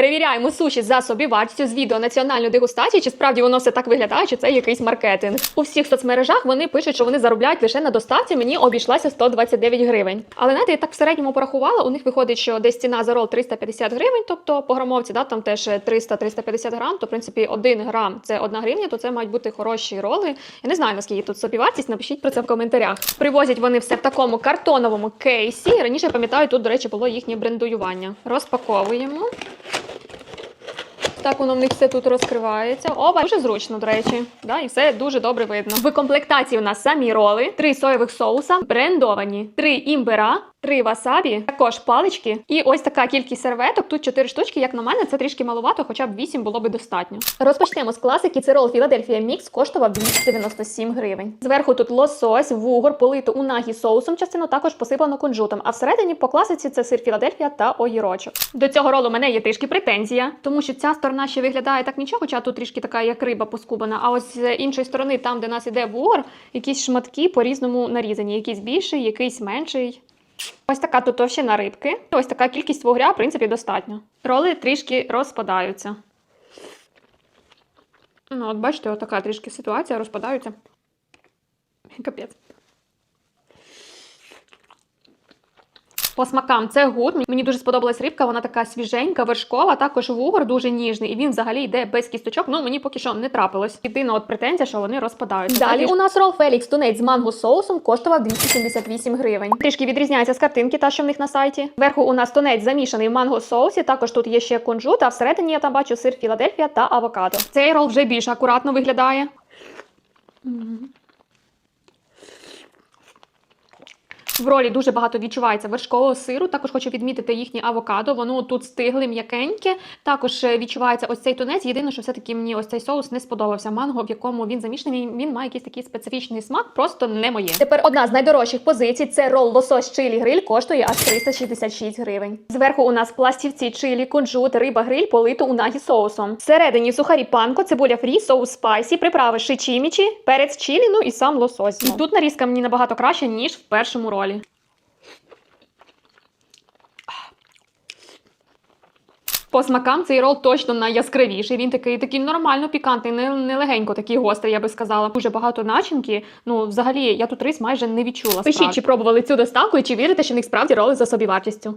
Перевіряємо суші за собівартістю з відео національної дегустації, чи справді воно все так виглядає, чи це якийсь маркетинг. У всіх соцмережах вони пишуть, що вони заробляють лише на доставці. Мені обійшлася 129 гривень. Але знаєте, я так в середньому порахувала. У них виходить, що десь ціна за рол 350 гривень, тобто по грамовці, да, там теж 300-350 грам. То в принципі 1 грам це 1 гривня, то це мають бути хороші роли. Я не знаю наскільки тут собівартість. Напишіть про це в коментарях. Привозять вони все в такому картоновому кейсі. Раніше пам'ятаю, тут, до речі, було їхнє брендуювання. Розпаковуємо. Так воно в них все тут розкривається. Оба дуже зручно, до речі. Да, і все дуже добре видно. В комплектації у нас самі роли, три соєвих соуса, брендовані, три імбира, три васабі, також палички. І ось така кількість серветок. Тут чотири штучки. Як на мене, це трішки маловато, хоча б вісім було би достатньо. Розпочнемо з класики. Це рол Філадельфія Мікс коштував 297 гривень. Зверху тут лосось, вугор, полито унагі соусом, частину також посипано кунжутом. А всередині по класиці це сир Філадельфія та огірочок. До цього ролу мене є трішки претензія, тому що ця сторона ще виглядає так нічого, хоча тут трішки така як риба поскубана. А ось з іншої сторони, там, де нас іде вугор, якісь шматки по-різному нарізані. Якийсь більший, якийсь менший. Ось така тут товщина рибки. Ось така кількість вугря, в принципі, достатньо. Роли трішки розпадаються. Ну, от бачите, отака трішки ситуація, розпадаються. Капець. По смакам це гуд. Мені дуже сподобалась рибка, вона така свіженька, вершкова, також вугор дуже ніжний, і він взагалі йде без кісточок. Ну мені поки що не трапилось. Єдина от претензія, що вони розпадаються. Далі у нас рол Фелікс тунець з манго соусом коштував 278 гривень. Трішки відрізняється з картинки, та що в них на сайті. Вверху у нас тунець замішаний в манго соусі. Також тут є ще кунжут, а всередині я там бачу сир Філадельфія та авокадо. Цей рол вже більш акуратно виглядає. В ролі дуже багато відчувається вершкового сиру. Також хочу відмітити їхнє авокадо. Воно тут стигле, м'якеньке. Також е, відчувається ось цей тунець. Єдине, що все-таки мені ось цей соус не сподобався. Манго, в якому він замішаний, він має якийсь такий специфічний смак, просто не моє. Тепер одна з найдорожчих позицій це рол лосось чилі гриль, коштує аж 366 гривень. Зверху у нас пластівці чилі, кунжут, риба гриль, политу унагі соусом. Всередині сухарі панко, цибуля фрі, соус спайсі, приправи шичімічі, перець чилі, ну і сам лосось. І тут нарізка мені набагато краще, ніж в першому ролі. По смакам цей рол точно найяскравіший. Він такий такий нормально пікантний, не, не легенько, такий гострий, я би сказала. Дуже багато начинки. Ну, взагалі, я тут рис майже не відчула. Пишіть, чи пробували цю доставку і чи вірите, що в них справді роли за собівартістю.